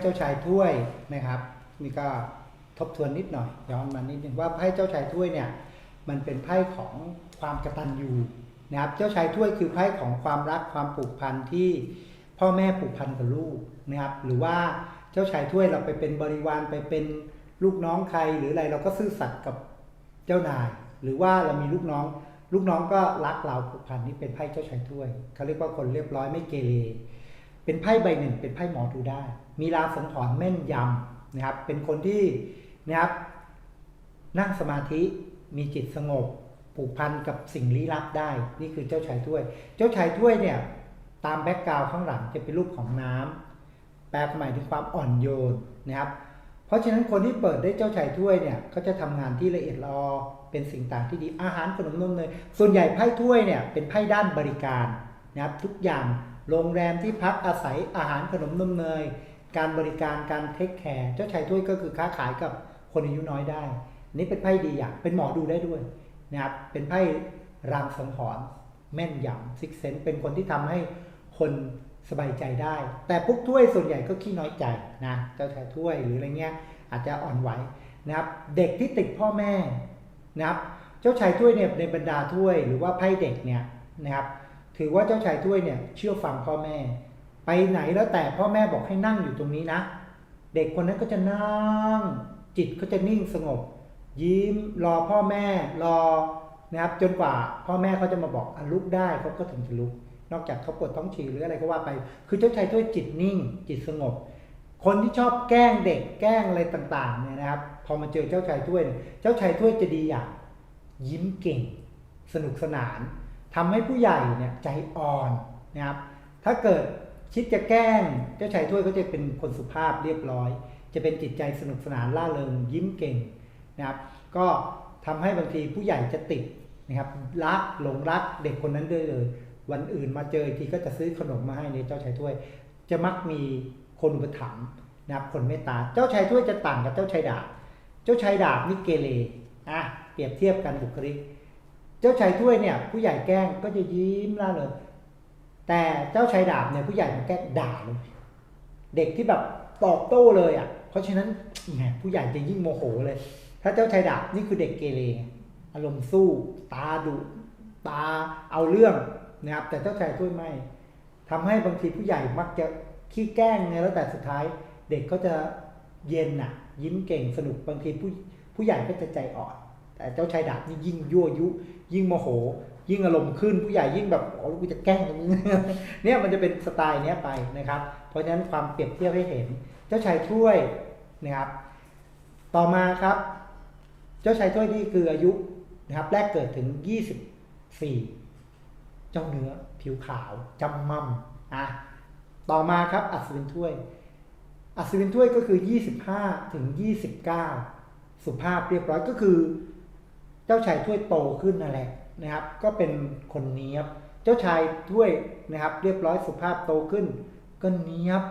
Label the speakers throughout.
Speaker 1: เจ้าชายถ้วยนะครับนี่ก็ทบทวนนิดหน่อยย้อนมานิดนึงว่าไพ่เจ้าชายถ้วยเนี่ยมันเป็นไพ่ของความกตัญญูนะครับเจ้าชายถ้วยคือไพ่ของความรักความผูกพันที่พ่อแม่ผูกพันกับลูกนะครับหรือว่าเจ้าชายถ้วยเราไปเป็นบริวารไปเป็นลูกน้องใครหรืออะไรเราก็ซื่อสัตย์กับเจ้านาย หรือว่าเรามีลูกน้อง ลูกน้องก็รักเราผูกพันนี่เป็นไพ่เจ้าชายถ้วยเขาเรียกว่าคนเรียบร้อยไม่เกเร เป็นไพ่ใบหนึ่ง เป็นไพ่หมอดูได้ มีราสังหรณ์แม่นยำนะครับ เป็นคนที่นะครับนั่งสมาธิมีจิตสงบผูกพันกับสิ่งลี้ลับได้ นี่คือเจ้าชายถ้วย เจ้าชายถ้วยเนี่ยตามแบ็กกราวข้างหลังจะเป็นรูปของน้ำแปลหมายถึงความอ่อนโยนนะครับ เพราะฉะนั้นคนที่เปิดได้เจ้าชายถ้วยเนี่ยเขาจะทำงานที่ละเอียดรอเป็นสิ่งต่างที่ดีอาหารขนมนมเนยส่วนใหญ่ไพ่ถ้วยเนี่ยเป็นไพ่ด้านบริการนะครับทุกอย่าง โรงแรมที่พักอาศัยอาหารขนมนมเนย การบริการการเทคแคร์เจ้าชายถ้วยก็คือค้าขายกับคนอายุน้อยได้ นี่เป็นไพ่ดีอย่างเป็นหมอดูได้ด้วยนะครับเป็นไพ่รางสังหรณ์แม่นยำซิกเซนเป็นคนที่ทำให้คนสบายใจได้ แต่พวกถ้วยส่วนใหญ่ก็ขี้น้อยใจนะเจ้าชายถ้วยหรืออะไรเงี้ยอาจจะอ่อนไหวนะครับ เด็กที่ติดพ่อแม่นะครับ เจ้าชายถ้วยเนี่ยในบรรดาถ้วยหรือว่าไพ่เด็กเนี่ยนะครับ ถือว่าเจ้าชายถ้วยเนี่ยเชื่อฟังพ่อแม่ ไปไหนแล้วแต่พ่อแม่บอกให้นั่งอยู่ตรงนี้นะ เด็กคนนั้นก็จะนั่ง จิตก็จะนิ่งสงบ ยิ้มรอพ่อแม่รอนะครับจนกว่าพ่อแม่เขาจะมาบอกอลุกได้เขาก็ถึงจะลุก นอกจากเขาปวดท้องฉี่หรืออะไรก็ว่าไป คือเจ้าชายถ้วยจิตนิ่ง จิตสงบ คนที่ชอบแกล้งเด็กแกล้งอะไรต่างๆเนี่ยนะครับ พอมาเจอเจ้าชายถ้วย เจ้าชายถ้วยจะดีอย่างยิ้มเก่ง สนุกสนาน ทำให้ผู้ใหญ่เนี่ยใจอ่อนนะครับ ถ้าเกิดคิดจะแกล้งเจ้าชายถ้วยก็จะเป็นคนสุภาพเรียบร้อย จะเป็นจิตใจสนุกสนานล่าเริงยิ้มเก่งนะครับ ก็ทำให้บางทีผู้ใหญ่จะติดนะครับรักหลงรักเด็กคนนั้นด้วยเลย วันอื่นมาเจออีกทีก็จะซื้อขนมมาให้ในเจ้าชายถ้วย จะมักมีคนอุปถัมภ์นะครับคนเมตตาเจ้าชายถ้วยจะต่างกับเจ้าชายดาบ เจ้าชายดาบนี่เกเรอะเปรียบเทียบกันบุคลิก เจ้าชายถ้วยเนี่ย ผู้ใหญ่แกล้งก็จะยิ้มล่าเริงแต่เจ้าชายดาบเนี่ยผู้ใหญ่มาแกล้งด่าเลยเด็กที่แบบตอบโต้เลยอะ เพราะฉะนั้นแหมผู้ใหญ่จะยิ่งโมโหเลย ถ้าเจ้าชายดาบนี่คือเด็กเกเรอารมณ์สู้ ตาดุตาเอาเรื่องนะครับ แต่เจ้าชายถ้วยไม่ทำให้บางทีผู้ใหญ่มักจะขี้แกล้งไงแล้วแต่สุดท้าย เด็กก็จะเย็นน่ะ ยิ้มเก่งสนุกบางทีผู้ผู้ใหญ่ก็จะใจอ่อน แต่เจ้าชายดาบนี่ยิ่งยั่วยุ ยิ่งโมโห ยิ่งอารมณ์ขึ้นผู้ใหญ่ยิ่งแบบโอ้กูจะแกล้งมึงเนี่ยมันจะเป็นสไตล์เนี้ยไปนะครับ เพราะฉะนั้นความเปรียบเทียบให้เห็น เจ้าชายถ้วยนะครับ ต่อมาครับ เจ้าชายถ้วยนี่คืออายุนะครับ แรกเกิดถึง 24 เจ้าเนื้อผิวขาวจำมั่มอะต่อมาครับอัศวินถ้วย อัศวินถ้วยก็คือ 25 ถึง 29 สุภาพเรียบร้อยก็คือ เจ้าชายถ้วยโตขึ้นนั่นแหละนะครับ ก็เป็นคนเนี้ยบ เจ้าชายถ้วยนะครับ เรียบร้อยสุภาพโตขึ้น ก็เนี้ยบ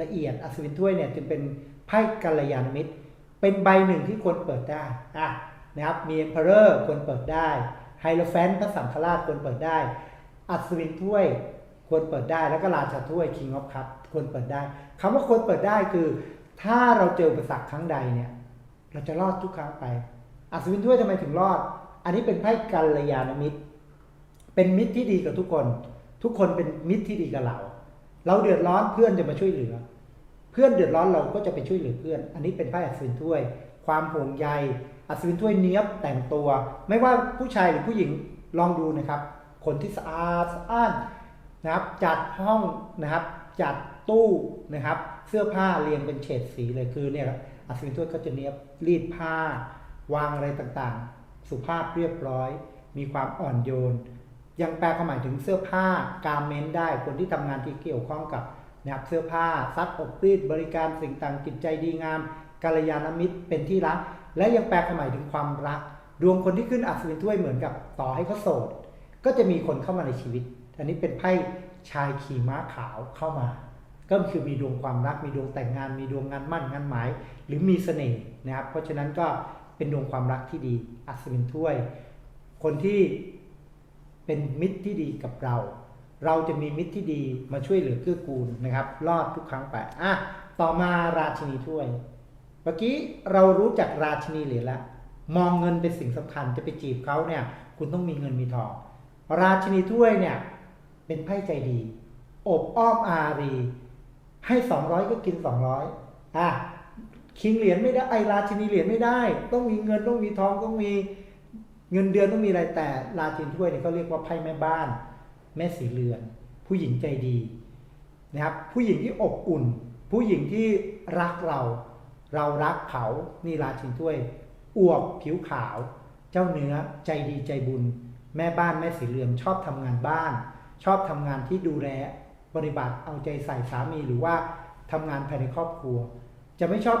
Speaker 1: ละเอียดอัศวินถ้วยเนี่ยจึงเป็นไพ่กัลยาณมิตร เป็นใบหนึ่งที่ควรเปิดได้อะนะครับมีเอ็มเพอเรอร์ควรเปิดได้ไฮโลแฟนพระสังฆราชควรเปิดได้ อัศวินถ้วยควรเปิดได้แล้วก็ราชาถ้วย King of Cup ควรเปิดได้คำว่าควรเปิดได้คือ ถ้าเราเจออุปสรรคครั้งใดเนี่ย เราจะรอดทุกครั้งไป อัศวินถ้วยทำไมถึงรอด อันนี้เป็นไพ่กัลยาณมิตร เป็นมิตรที่ดีกับทุกคน ทุกคนเป็นมิตรที่ดีกับเรา เราเดือดร้อนเพื่อนจะมาช่วยเหลือ เพื่อนเดือดร้อนเราก็จะไปช่วยเหลือเพื่อน อันนี้เป็นไพ่อัศวินถ้วย ความห่วงใย อัศวินถ้วยเนี้ยบแต่งตัว ไม่ว่าผู้ชายหรือผู้หญิงลองดูนะครับ คนที่สะอาดสะอ้านนะครับจัดห้องนะครับจัดตู้นะครับ เสื้อผ้าเรียงเป็นเฉดสีเลยคือเนี่ยอัศวินถ้วยก็จะเนี้ยบรีดผ้า วางอะไรต่างๆ สุภาพเรียบร้อย มีความอ่อนโยน ยังแปลความหมายถึงเสื้อผ้าการเมนได้คนที่ทำงานที่เกี่ยวข้องกับนะครับเสื้อผ้าซักอบรีดบริการสิ่งต่างจิตใจดีงามกัลยาณมิตรเป็นที่รัก และยังแปลความหมายถึงความรัก ดวงคนที่ขึ้นอัศวินถ้วยเหมือนกับต่อให้เขาโสด ก็จะมีคนเข้ามาในชีวิต อันนี้เป็นไพ่ชายขี่ม้าขาวเข้ามา ก็คือมีดวงความรัก มีดวงแต่งงาน มีดวงงานมั่นงานหมาย หรือมีเสน่ห์นะครับ เพราะฉะนั้นก็ เป็นดวงความรักที่ดี อัศวินถ้วย คนที่เป็นมิตรที่ดีกับเรา เราจะมีมิตรที่ดีมาช่วยเหลือเกื้อกูลนะครับ รอดทุกครั้งไปอะต่อมาราชินีถ้วย เมื่อกี้เรารู้จักราชินีเหรียญแล้วมองเงินเป็นสิ่งสำคัญจะไปจีบเขาเนี่ย คุณต้องมีเงินมีทอง ราชินีถ้วยเนี่ย เป็นไพ่ใจดี อบอ้อมอารี ให้สองร้อยก็กินสองร้อยอะ คิงเหรียญไม่ได้ไอราชินีเหรียญไม่ได้ ต้องมีเงินต้องมีทองต้องมีเงินเดือนต้องมีอะไรแต่ราชินถ้วยเนี่ยเขาเรียกว่าไพ่แม่บ้าน แม่สีเรือน ผู้หญิงใจดีนะครับผู้หญิงที่อบอุ่น ผู้หญิงที่รักเรา เรารักเขานี่ราชินถ้วยอวบผิวขาว เจ้าเนื้อใจดีใจบุญ แม่บ้านแม่สีเรือนชอบทำงานบ้าน ชอบทำงานที่ดูแลปฏิบัติเอาใจใส่สามีหรือว่าทำงานภายในครอบครัว จะไม่ชอบ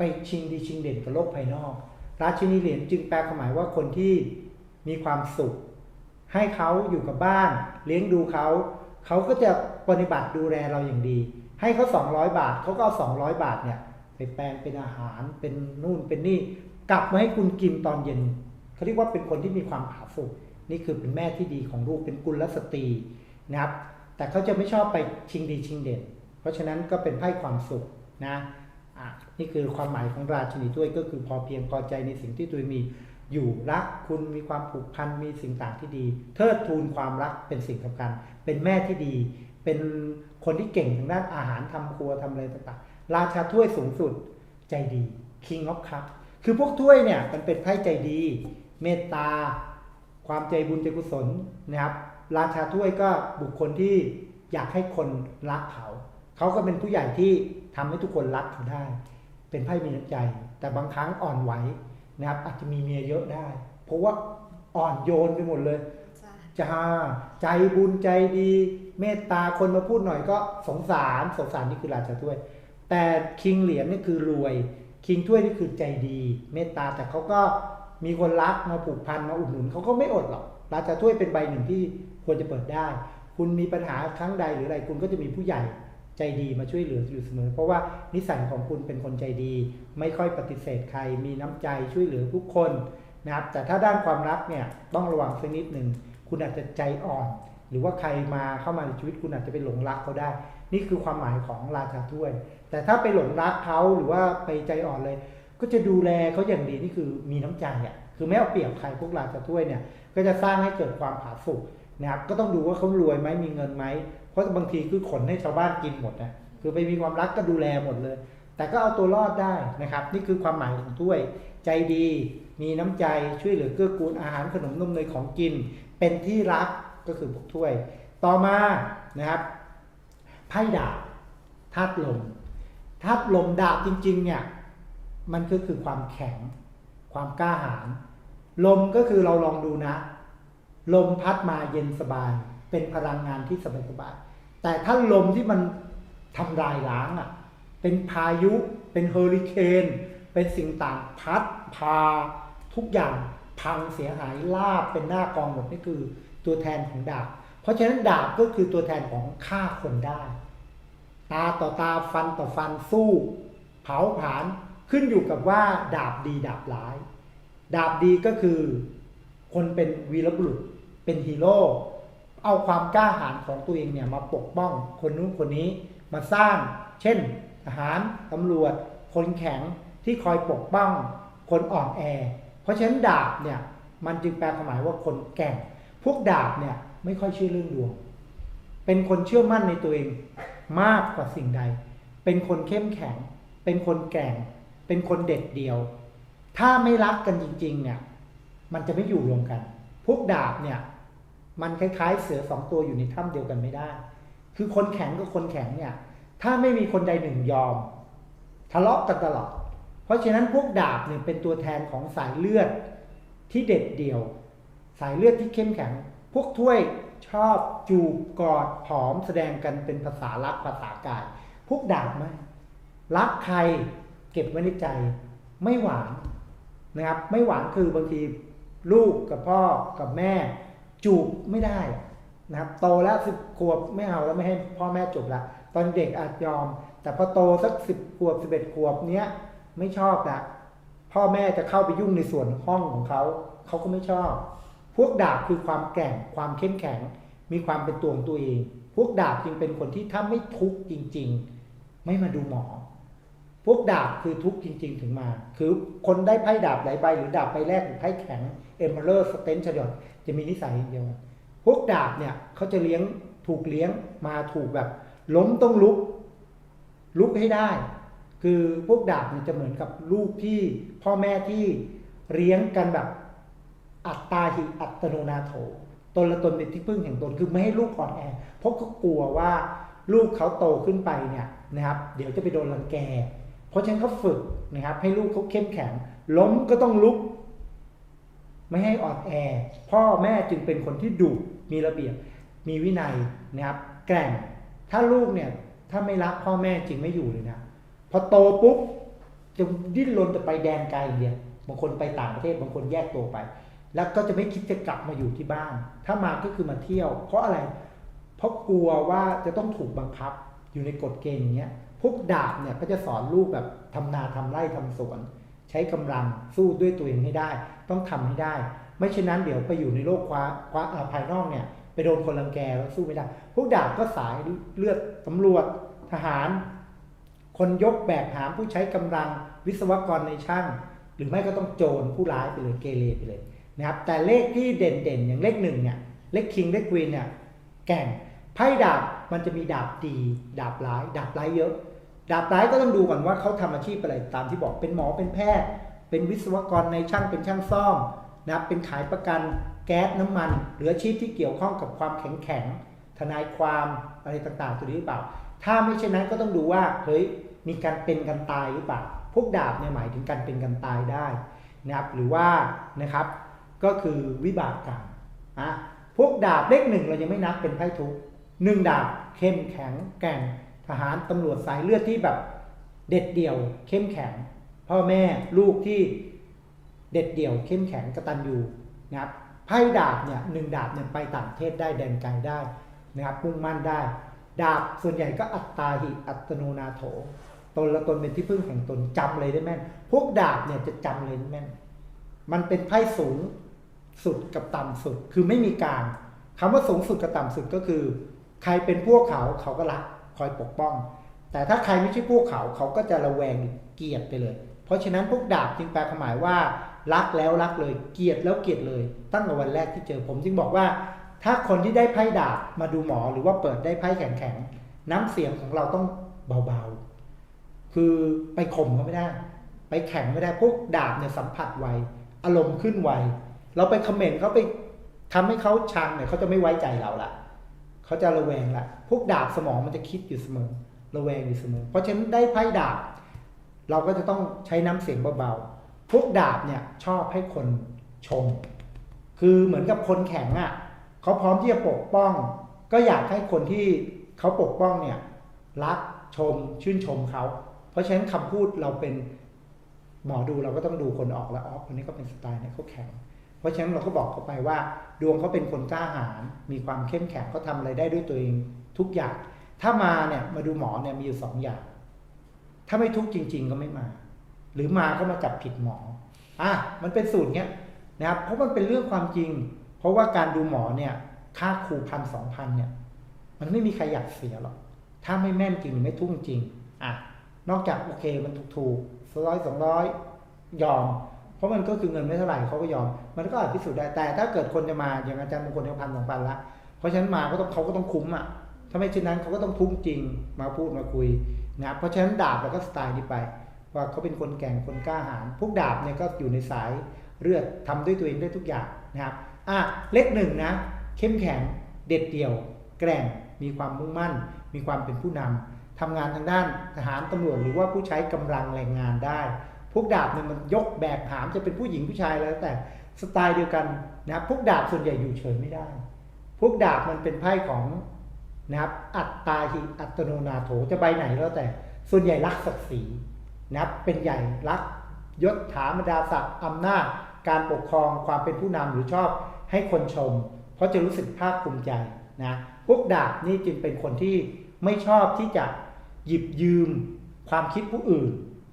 Speaker 1: ไปชิงดีชิงเด่นกับโลกภายนอก ราชินีเหรียญจึงแปลความหมายว่าคนที่มีความสุข ให้เขาอยู่กับบ้าน เลี้ยงดูเขา เขาก็จะปฏิบัติดูแลเราอย่างดี ให้เขา 200 บาทเขาก็เอา200 บาทเนี่ยไปแปลงเป็นอาหารเป็นนู่นเป็นนี่กลับมาให้คุณกินตอนเย็นเขาเรียกว่าเป็นคนที่มีความผาสุกนี่คือเป็นแม่ที่ดีของลูกเป็นกุลสตรีนะครับ แต่เขาจะไม่ชอบไปชิงดีชิงเด่น เพราะฉะนั้นก็เป็นไพ่ความสุขนะอะ นี่คือความหมายของราชินีถ้วยก็คือพอเพียงพอใจในสิ่งที่ตัวมีอยู่รักคุณมีความผูกพันมีสิ่งต่างที่ดี เทิดทูนความรักเป็นสิ่งสำคัญ เป็นแม่ที่ดี เป็นคนที่เก่งทางด้านอาหารทำครัวทำอะไรต่างๆราชาถ้วยสูงสุดใจดี King of Cup คือพวกถ้วยเนี่ยมันเป็นไพ่ใจดี เมตตา ความใจบุญใจกุศลนะครับ ราชาถ้วยก็บุคคลที่อยากให้คนรักเขา เขาก็เป็นผู้ใหญ่ที่ทำให้ทุกคนรักเขาได้ เป็นไพ่มีน้ำใจ แต่บางครั้งอ่อนไหวนะครับ อาจจะมีเมียเยอะได้ เพราะว่าอ่อนโยนไปหมดเลย
Speaker 2: จ้ะ
Speaker 1: จะใจบุญใจดี เมตตาคนมาพูดหน่อยก็สงสารสงสารนี่คือราชาถ้วย แต่คิงเหรียญนี่คือรวย คิงถ้วยนี่คือใจดี เมตตาแต่เขาก็มีคนรักมาผูกพันมาอุดหนุนเขาก็ไม่อดหรอกราชาถ้วยเป็นใบหนึ่งที่ควรจะเปิดได้ คุณมีปัญหาครั้งใดหรืออะไรคุณก็จะมีผู้ใหญ่ ใจดีมาช่วยเหลืออยู่เสมอ เพราะว่านิสัยของคุณเป็นคนใจดี ไม่ค่อยปฏิเสธใคร มีน้ำใจช่วยเหลือทุกคนนะครับ แต่ถ้าด้านความรักเนี่ยต้องระวังสักนิดหนึ่งคุณอาจจะใจอ่อน หรือว่าใครมาเข้ามาในชีวิตคุณอาจจะไปหลงรักเขาได้ นี่คือความหมายของราชาถ้วย แต่ถ้าไปหลงรักเขาหรือว่าไปใจอ่อนเลย ก็จะดูแลเขาอย่างดีนี่คือมีน้ำใจอะคือไม่เอาเปรียบใครพวกราชาถ้วยเนี่ยก็จะสร้างให้เกิดความผาสุกนะครับก็ต้องดูว่าเขารวยไหมมีเงินไหม เพราะบางทีคือขนให้ชาวบ้านกินหมดนะคือไปมีความรักก็ดูแลหมดเลย แต่ก็เอาตัวรอดได้นะครับ นี่คือความหมายของถ้วย ใจดี มีน้ำใจช่วยเหลือเกื้อกูลอาหารขนมนมเนยของกิน เป็นที่รักก็คือพวกถ้วย ต่อมานะครับไพ่ดาบธาตุลมธาตุลมดาบจริงๆเนี่ยมันก็คือความแข็ง ความกล้าหาญลมก็คือเราลองดูนะ ลมพัดมาเย็นสบาย เป็นพลังงานที่สบายสบายๆแต่ถ้าลมที่มันทำลายล้างอะเป็นพายุเป็นเฮอริเคนเป็นสิ่งต่างพัดพาทุกอย่างพังเสียหายลาบเป็นหน้ากองหมดนี่คือตัวแทนของดาบ เพราะฉะนั้นดาบก็คือตัวแทนของฆ่าคนได้ ตาต่อตาฟันต่อฟันสู้ เผาผลาญขึ้นอยู่กับว่าดาบดีดาบร้าย ดาบดีก็คือคนเป็นวีรบุรุษเป็นฮีโร่ เอาความกล้าหาญของตัวเองเนี่ยมาปกป้องคนนู้นคนนี้มาสร้าง เช่นทหารตำรวจ คนแข็งที่คอยปกป้อง คนอ่อนแอ เพราะฉะนั้นดาบเนี่ยมันจึงแปลความหมายว่าคนแก่ง พวกดาบเนี่ยไม่ค่อยเชื่อเรื่องดวง เป็นคนเชื่อมั่นในตัวเองมากกว่าสิ่งใด เป็นคนเข้มแข็ง เป็นคนแก่ง เป็นคนเด็ดเดียว ถ้าไม่รักกันจริงๆเนี่ยมันจะไม่อยู่รวมกัน พวกดาบเนี่ย มันคล้ายๆ เสือสองตัวอยู่ในถ้ำเดียวกันไม่ได้ คือคนแข็งกับคนแข็งเนี่ย ถ้าไม่มีคนใดหนึ่งยอม ทะเลาะกันตลอด เพราะฉะนั้นพวกดาบเนี่ยเป็นตัวแทนของสายเลือดที่เด็ดเดี่ยว สายเลือดที่เข้มแข็ง พวกถ้วยชอบจูบกอดหอมแสดงกันเป็นภาษารักภาษากาย พวกดาบไหมรักใครเก็บไว้ในใจ ไม่หวานนะครับ ไม่หวานคือบางทีลูกกับพ่อกับแม่ จูบไม่ได้นะครับโตแล้วสิบขวบไม่เอาแล้วไม่ให้พ่อแม่จูบละตอนเด็กอาจยอม แต่พอโตสักสิบขวบสิบเอ็ดขวบเนี้ยไม่ชอบละพ่อแม่จะเข้าไปยุ่งในส่วนห้องของเขาเขาก็ไม่ชอบ พวกดาบคือความแกร่งความเข้มแข็ง มีความเป็นตัวของตัวเอง พวกดาบจึงเป็นคนที่ถ้าไม่ทุกข์จริง ๆ ไม่มาดูหมอ พวกดาบคือทุกข์จริง ๆ ถึงมา คือคนได้ไพ่ดาบหลายใบหรือดาบใบแรกหรือไพ่แข็งเอเมอร์สเตนชยอด จะมีนิสัยอย่างเดียวพวกดาบเนี่ยเขาจะเลี้ยงถูกเลี้ยงมาถูกแบบ ล้มต้องลุก ลุกให้ได้ คือพวกดาบเนี่ยจะเหมือนกับลูกที่พ่อแม่ที่เลี้ยงกันแบบอัตตาหิอัตโนนาโถตนละตนเป็นที่พึ่งแห่งตนคือไม่ให้ลูกอ่อนแอ เพราะเขากลัวว่าลูกเขาโตขึ้นไปเนี่ยนะครับ เดี๋ยวจะไปโดนรังแก เพราะฉะนั้นเขาฝึกนะครับ ให้ลูกเขาเข้มแข็ง ล้มก็ต้องลุก ไม่ให้อ่อนแอ พ่อแม่จึงเป็นคนที่ดุมีระเบียบ มีวินัยนะครับ แกร่ง ถ้าลูกเนี่ยถ้าไม่รักพ่อแม่จริงไม่อยู่เลยนะ พอโตปุ๊บจะดิ้นรนจะไปแดนไกลอย่างเดียวบางคนไปต่างประเทศบางคนแยกตัวไป แล้วก็จะไม่คิดจะกลับมาอยู่ที่บ้าน ถ้ามาก็คือมาเที่ยว เพราะอะไร เพราะกลัวว่าจะต้องถูกบังคับอยู่ในกฎเกณฑ์อย่างเงี้ยพวกดาบเนี่ยก็จะสอนลูกแบบทำนาทำไร่ทำสวน ใช้กำลังสู้ด้วยตัวเองให้ได้ ต้องทำให้ได้ ไม่เช่นนั้นเดี๋ยวไปอยู่ในโลกคว้าคว้าภายนอกเนี่ยไปโดนคนรังแกแล้วสู้ไม่ได้ พวกดาบก็สายเลือดตำรวจทหาร คนยกแบกหามผู้ใช้กำลังวิศวกรในช่าง หรือไม่ก็ต้องโจรผู้ร้ายไปเลยเกเรไปเลยนะครับแต่เลขที่เด่นๆ อย่างเลขหนึ่งเนี่ยเลขคิงเลขควีนเนี่ยแก่งไพ่ดาบมันจะมีดาบดี ดาบร้าย ดาบร้ายเยอะ ดาบร้ายก็ต้องดูก่อนว่าเขาทำอาชีพอะไรตามที่บอกเป็นหมอเป็นแพทย์ เป็นวิศวกรในช่างเป็นช่างซ่อมนะเป็นขายประกันแก๊สน้ำมัน หรืออาชีพที่เกี่ยวข้องกับความแข็งแข็งทนายความอะไรต่างๆตัวนี้หรือเปล่า ถ้าไม่เช่นนั้นก็ต้องดูว่าเฮ้ยมีการเป็นกันตายหรือเปล่าพวกดาบเนี่ยหมายถึงการเป็นกันตายได้นะครับหรือว่านะครับก็คือวิบากกรรมอะพวกดาบเลขหนึ่งเรายังไม่นับเป็นไพ่ทุกหนึ่งดาบเข้มแข็งแกร่ง ทหารตำรวจสายเลือดที่แบบเด็ดเดี่ยว เข้มแข็ง พ่อแม่ลูกที่เด็ดเดี่ยว เข้มแข็งกระตัญญูนะครับไพ่ดาบเนี่ยหนึ่งดาบเนี่ยไปต่างประเทศได้แดนไกลได้นะครับมุ่งมั่นได้ ดาบส่วนใหญ่ก็อัตตาหิอัตโนนาโถ ตนละตนเป็นที่พึ่งแห่งตนจำเลยได้แม่น พวกดาบเนี่ยจะจำเลยได้แม่น มันเป็นไพ่สูงสุดกับต่ำสุดคือไม่มีกลางคำว่าสูงสุดกับต่ำสุดก็คือ ใครเป็นพวกเขาเขาก็รัก คอยปกป้อง แต่ถ้าใครไม่ใช่พวกเขาเขาก็จะระแวงเกลียดไปเลย เพราะฉะนั้นพวกดาบจึงแปลความหมายว่า รักแล้วรักเลยเกลียดแล้วเกลียดเลย ตั้งแต่วันแรกที่เจอผมจึงบอกว่า ถ้าคนที่ได้ไพ่ดาบมาดูหมอหรือว่าเปิดได้ไพ่แข็งๆน้ำเสียงของเราต้องเบาๆ คือไปข่มเขาไม่ได้ ไปแข่งไม่ได้พวกดาบเนี่ยสัมผัสไวอารมณ์ขึ้นไวเราไปคอมเมนต์เขาไปทำให้เขาชังเนี่ยเขาจะไม่ไว้ใจเราละ เขาจะระแวงละพวกดาบสมองมันจะคิดอยู่เสมอ ระแวงอยู่เสมอ เพราะฉะนั้นได้ไพ่ดาบ เราก็จะต้องใช้น้ำเสียงเบาๆพวกดาบเนี่ยชอบให้คนชม คือเหมือนกับคนแข็งอะ่ะเขาพร้อมที่จะปกป้อง ก็อยากให้คนที่เขาปกป้องเนี่ยรักชมชื่นชมเขาเพราะฉะนั้นคำพูดเราเป็นหมอดูเราก็ต้องดูคนออกแล้วอ๋อคนนี้ก็เป็นสไตล์เนี่ยเขาแข็ง เพราะฉะนั้นเราก็บอกเขาไปว่า ดวงเขาเป็นคนกล้าหาญมีความเข้มแข็งเขาทำอะไรได้ด้วยตัวเองทุกอย่าง ถ้ามาเนี่ยมาดูหมอเนี่ยมีอยู่สองอย่าง ถ้าไม่ทุกข์จริง ๆ ก็ไม่มา หรือมาก็มาจับผิดหมออะมันเป็นสูตรเนี้ยนะครับเพราะมันเป็นเรื่องความจริง เพราะว่าการดูหมอเนี่ยค่าครูพันสองพันเนี่ยมันไม่มีใครอยากเสียหรอกถ้าไม่แม่นจริงไม่ทุ่งจริงอะนอกจากโอเคมันถูกๆร้อยสองร้อยยอม เพราะมันก็คือเงินไม่เท่าไหร่เขาก็ยอม มันก็อาจพิสูจน์ได้แต่ถ้าเกิดคนจะมาอย่างอาจารย์บางคนเนี่ยพันสองพันละเพราะฉะนั้นมาก็ต้องเขาก็ต้องคุ้มอะถ้าไม่เช่นนั้นเขาก็ต้องทุ่มจริงมาพูดมาคุยนะเพราะฉะนั้นดาบเราก็สไตล์นี้ไป ว่าเขาเป็นคนแก่งคนกล้าหาญพวกดาบเนี่ยก็อยู่ในสายเลือดทำด้วยตัวเองได้ทุกอย่างนะครับอะเลขหนึ่งนะ เข้มแข็งเด็ดเดี่ยว แกร่งมีความมุ่งมั่น มีความเป็นผู้นำทำงานทางด้านทหารตำรวจหรือว่าผู้ใช้กำลังแรงงานได้ พวกดาบเนี่ยมันยกแบกหามจะเป็นผู้หญิงผู้ชายแล้วแต่สไตล์เดียวกันนะครับพวกดาบส่วนใหญ่อยู่เฉยไม่ได้ พวกดาบมันเป็นไพ่ของนะครับอัตตาหิอัตโนนาโถจะใบไหนแล้วแต่ส่วนใหญ่รักศักดิ์ศรีนะครับเป็นใหญ่รักยศถาบรรดาศักดิ์อำนาจการปกครองความเป็นผู้นำหรือชอบให้คนชม เพราะจะรู้สึกภาคภูมิใจนะพวกดาบนี่จึงเป็นคนที่ไม่ชอบที่จะหยิบยืมความคิดผู้อื่น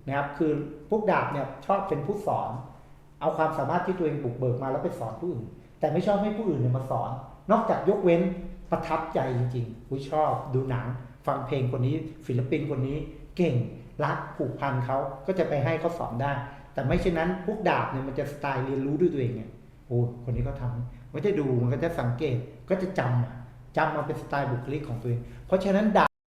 Speaker 1: นะครับคือพวกดาบเนี่ยชอบเป็นผู้สอน เอาความสามารถที่ตัวเองบุกเบิกมาแล้วไปสอนผู้อื่น แต่ไม่ชอบให้ผู้อื่นเนี่ยมาสอน นอกจากยกเว้นประทับใจจริงๆผู้ชอบดูหนัง ฟังเพลงคนนี้ศิลปินคนนี้เก่งรักผูกพันเขาก็จะไปให้เขาสอนได้ แต่ไม่เช่นนั้นพวกดาบเนี่ยมันจะสไตล์เรียนรู้ด้วยตัวเองเนี่ยโอ้คนนี้เขาทำมันจะดูมันก็จะสังเกตก็จะจำอะจำมาเป็นสไตล์บุคลิกของตัวเองเพราะฉะนั้นดา